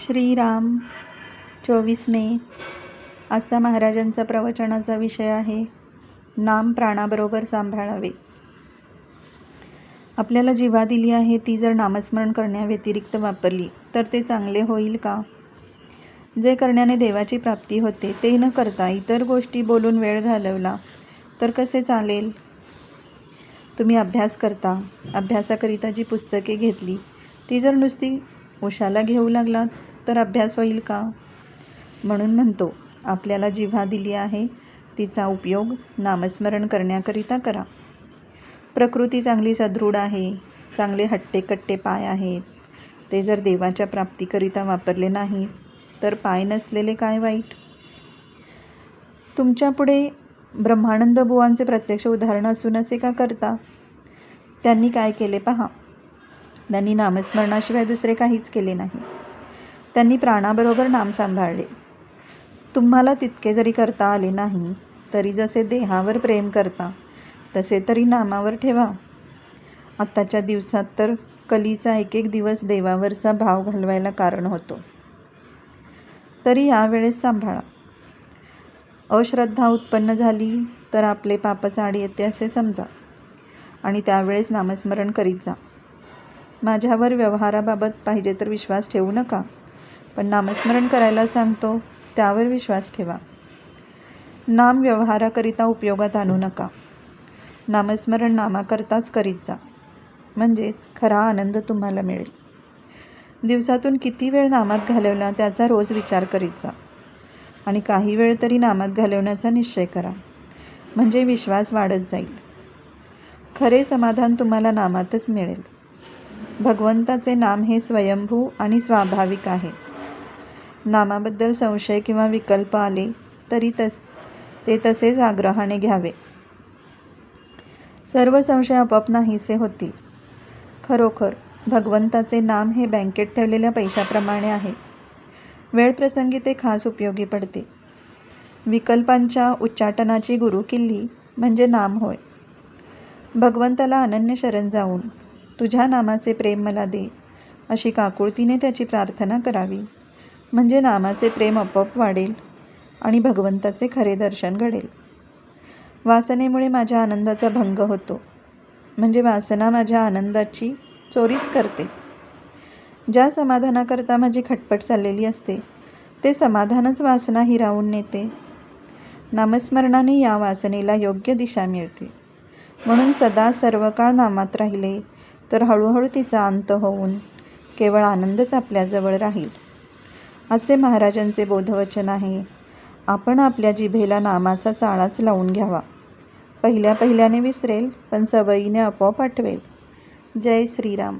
श्रीराम चोवीस मे. आजचा महाराजांचा प्रवचनाचा विषय आहे नाम प्राणाबरोबर सांभाळावे. आपल्याला जीवा दिली आहे ती जर नामस्मरण करण्याव्यतिरिक्त वापरली तर ते चांगले होईल का? जे करण्याने देवाची प्राप्ती होते ते न करता इतर गोष्टी बोलून वेळ घालवला तर कसे चालेल? तुम्ही अभ्यास करता अभ्यासाकरिता जी पुस्तके घेतली ती जर नुसती उशाला घेऊ लागलात तर अभ्यास होईल का? म्हणून म्हणतो आपल्याला जिव्हा दिली आहे तिचा उपयोग नामस्मरण करण्याकरिता करा. प्रकृती चांगली सदृढ आहे चांगले हट्टेकट्टे पाय आहेत. ते जर देवाच्या प्राप्तीकरिता वापरले नाहीत तर पाय नसलेले काय वाईट? तुमच्यापुढे ब्रह्मानंद बुवांचे प्रत्यक्ष उदाहरण असून असे का करता? त्यांनी काय केले पहा. त्यांनी नामस्मरणाशिवाय दुसरे काहीच केले नाही. त्यांनी प्राणाबरोबर नाम सांभाळले. तुम्हाला तितके जरी करता आले नाही तरी जसे देहावर प्रेम करता तसे तरी नामावर ठेवा. आत्ताच्या दिवसात तर कलीचा एक एक दिवस देवावरचा भाव घालवायला कारण होतो. तरी यावेळेस सांभाळा. अश्रद्धा उत्पन्न झाली तर आपले पापच आड येते असे समजा. आणि त्यावेळेस नामस्मरण करीत जा. माझ्यावर व्यवहाराबाबत पाहिजे तर विश्वास ठेवू नका. पण नामस्मरण करायला सांगतो त्यावर विश्वास ठेवा. नाम व्यवहाराकरिता उपयोगात आणू नका. नामस्मरण नामाकरताच करीत जा. म्हणजेच खरा आनंद तुम्हाला मिळेल. दिवसातून किती वेळ नामात घालवला त्याचा रोज विचार करीत जा. आणि काही वेळ तरी नामात घालवण्याचा निश्चय करा. म्हणजे विश्वास वाढत जाईल. खरे समाधान तुम्हाला नामातच मिळेल. भगवंताचे नाम हे स्वयंभू आणि स्वाभाविक आहे. नामाबद्दल संशय किंवा विकल्प आले तरी तस ते तसेच आग्रहाने घ्यावे. सर्व संशय आपोआप नाहीसे होतील. खरोखर भगवंताचे नाम हे बँकेत ठेवलेल्या पैशाप्रमाणे आहे. वेळप्रसंगी ते खास उपयोगी पडते. विकल्पांच्या उच्चाटनाची गुरुकिल्ली म्हणजे नाम होय. भगवंताला अनन्य शरण जाऊन तुझ्या नामाचे प्रेम मला दे अशी काकुळतीने त्याची प्रार्थना करावी. म्हणजे नामाचे प्रेम आपोआप वाढेल आणि भगवंताचे खरे दर्शन घडेल. वासनेमुळे माझ्या आनंदाचा भंग होतो. म्हणजे वासना माझ्या आनंदाची चोरीच करते. ज्या समाधानाकरता माझी खटपट चाललेली असते ते समाधानच वासना हिरावून नेते. नामस्मरणाने या वासनेला योग्य दिशा मिळते. म्हणून सदा सर्व काळ नामात राहिले तर हळूहळू तिचा अंत होऊन केवळ आनंदच आपल्याजवळ राहील. आजचे महाराजांचे बोधवचन आहे. आपण आपल्या जिभेला नामाचा चाळाच लावून घ्यावा. पहिल्या पहिल्याने विसरेल पण सवयीने आपोआप आठवेल. जय श्रीराम.